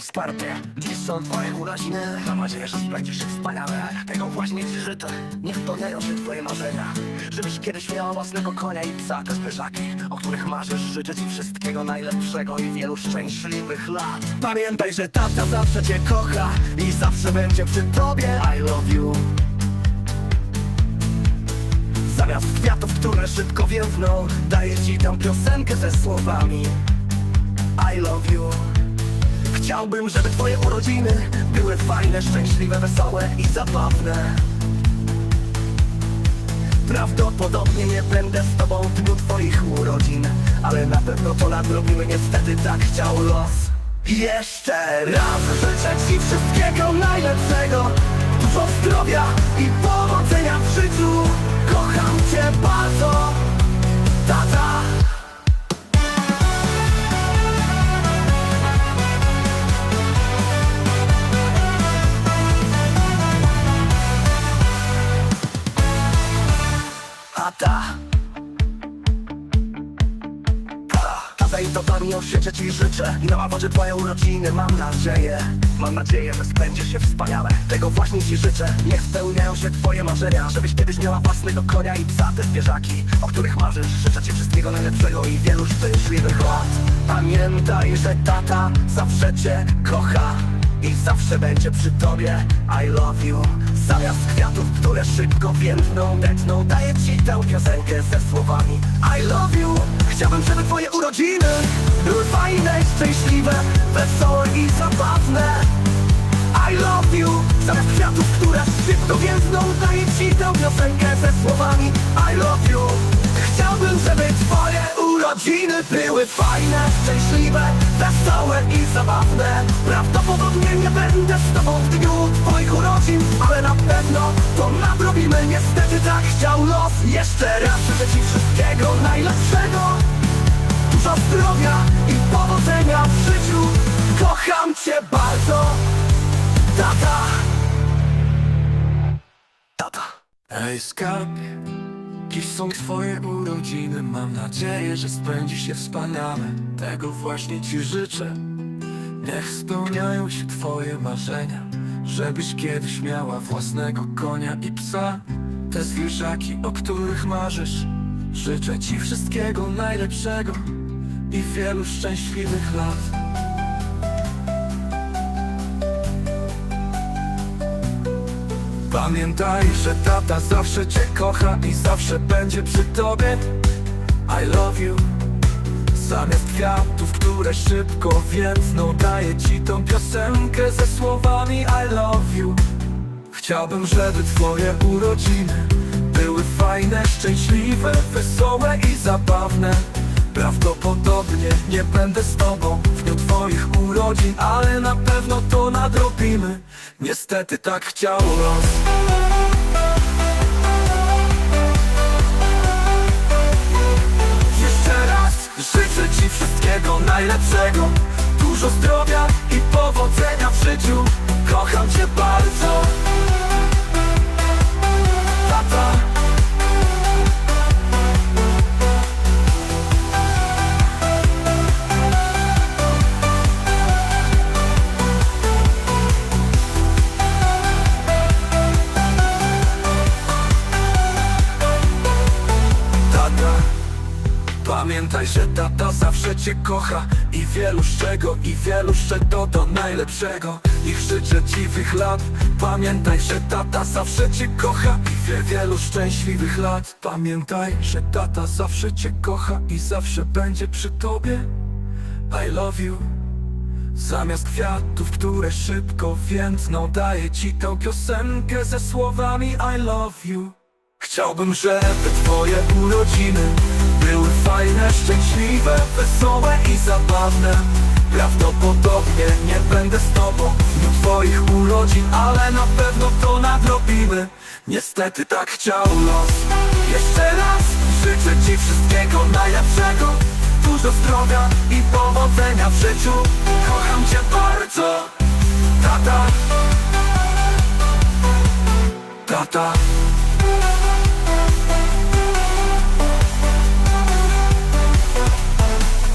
i wsparcie Dziś są twoje urodziny. Mam nadzieję, że spędzisz się wspaniale Tego właśnie ci życzę. Niech spełniają się twoje marzenia. Żebyś kiedyś miała własnego konia i psa. Te zwierzaki, o których marzysz Życzę ci wszystkiego najlepszego I wielu szczęśliwych lat. Pamiętaj, że tata zawsze cię kocha I zawsze będzie przy tobie. I love you. Zamiast kwiatów, które szybko więdną Daję ci tę piosenkę ze słowami. I love you Chciałbym, żeby twoje urodziny Były fajne, szczęśliwe, wesołe i zabawne. Prawdopodobnie nie będę z tobą w dniu twoich urodzin Ale na pewno to nadrobimy, niestety tak chciał los. Jeszcze raz życzę ci wszystkiego najlepszego. Dużo zdrowia i powodzenia w życiu. Kocham cię bardzo, tata Tata. Tata i to pamięć świecie ci życzę. I na ławodzie twoje urodziny mam nadzieję. Mam nadzieję, że spędzisz się wspaniale. Tego właśnie ci życzę. Niech spełniają się twoje marzenia Żebyś kiedyś miała własnego konia i psa Te zwierzaki, o których marzysz. Życzę ci wszystkiego najlepszego i wielu szczęśliwych lat. Pamiętaj, że tata zawsze cię kocha i zawsze będzie przy tobie. I love you. Zamiast kwiatów, które szybko więdną Tętną daję ci tę piosenkę ze słowami. I love you. Chciałbym, żeby twoje urodziny Były fajne, szczęśliwe, wesołe i zabawne. I love you. Zamiast kwiatów, które szybko więdną Daję ci tę piosenkę ze słowami. I love you. Chciałbym, żeby twoje urodziny były fajne, szczęśliwe, wesołe i zabawne. Prawdopodobnie nie będę z tobą w dniu twoich urodzin Ale na pewno to nadrobimy, niestety tak chciał los. Jeszcze raz życzę ci wszystkiego najlepszego. Dużo zdrowia i powodzenia w życiu. Kocham cię bardzo, tata. Tata. Ej skarbie, dziś są twoje urodziny. Mam nadzieję, że spędzisz się wspaniale. Tego właśnie ci życzę. Niech spełniają się twoje marzenia Żebyś kiedyś miała własnego konia i psa. Te zwierzaki, o których marzysz Życzę ci wszystkiego najlepszego I wielu szczęśliwych lat Pamiętaj, że tata zawsze cię kocha i zawsze będzie przy tobie. I love you. Zamiast kwiatów, które szybko więdną Daję ci tą piosenkę ze słowami I love you. Chciałbym, żeby twoje urodziny Były fajne, szczęśliwe, wesołe i zabawne Prawdopodobnie nie będę z tobą w dniu twoich urodzin Ale na pewno to nadrobimy. Niestety tak chciał los. Jeszcze raz życzę ci wszystkiego najlepszego. Dużo zdrowia i powodzenia w życiu Pamiętaj, że tata zawsze cię kocha I wielu z czego, i wielu jeszcze to do najlepszego. Ich życzę dziwych lat. Pamiętaj, że tata zawsze cię kocha I wie wielu szczęśliwych lat. Pamiętaj, że tata zawsze cię kocha I zawsze będzie przy tobie. I love you. Zamiast kwiatów, które szybko więdną Daję ci tę piosenkę ze słowami I love you. Chciałbym, żeby twoje urodziny Były fajne, szczęśliwe, wesołe i zabawne. Prawdopodobnie nie będę z tobą w twoich urodzin Ale na pewno to nadrobimy. Niestety tak chciał los. Jeszcze raz życzę ci wszystkiego najlepszego. Dużo zdrowia i powodzenia w życiu. Kocham cię bardzo Tata. Tata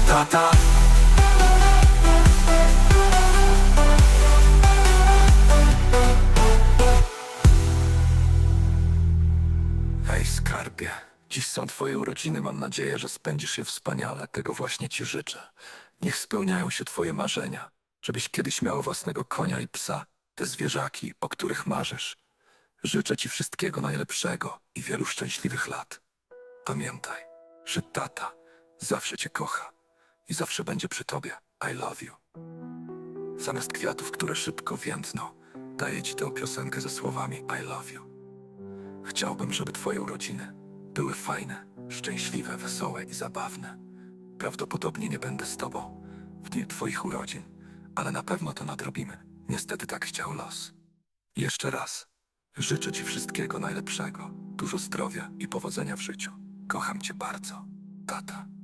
tata Hej skarbie, dziś są twoje urodziny, mam nadzieję, że spędzisz je wspaniale, tego właśnie ci życzę. Niech spełniają się twoje marzenia, żebyś kiedyś miał własnego konia i psa, te zwierzaki, o których marzysz. Życzę ci wszystkiego najlepszego i wielu szczęśliwych lat. Pamiętaj, że tata zawsze cię kocha i zawsze będzie przy tobie. I love you. Zamiast kwiatów, które szybko więdną, daję ci tę piosenkę ze słowami I love you. Chciałbym, żeby twoje urodziny były fajne, szczęśliwe, wesołe i zabawne. Prawdopodobnie nie będę z tobą w dniu twoich urodzin, ale na pewno to nadrobimy. Niestety tak chciał los. Jeszcze raz, życzę ci wszystkiego najlepszego, dużo zdrowia i powodzenia w życiu. Kocham cię bardzo, tata.